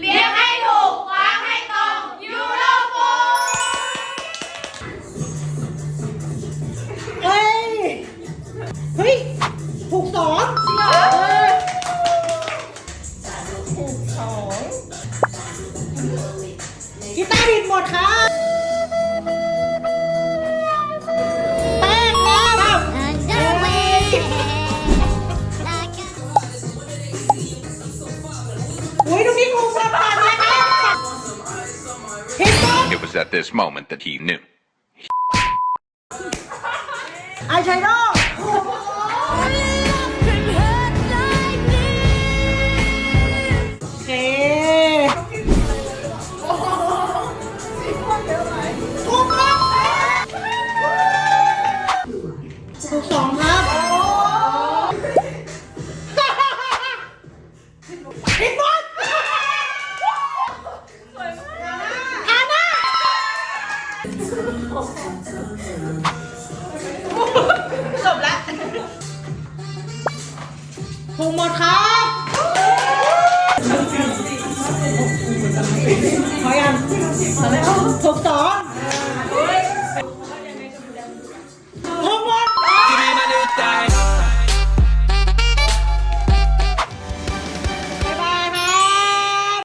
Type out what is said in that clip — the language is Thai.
เลี้ยงให้ถูกวางให้ตรงยูโรฟูเฮ้ย เฮ้ยถูกสองเออถูสองกีตาร์ดิดหมดค่ะ It was at this moment that he knew. I tried! จบแล้วถูกหมดครับขอยังถูกสอง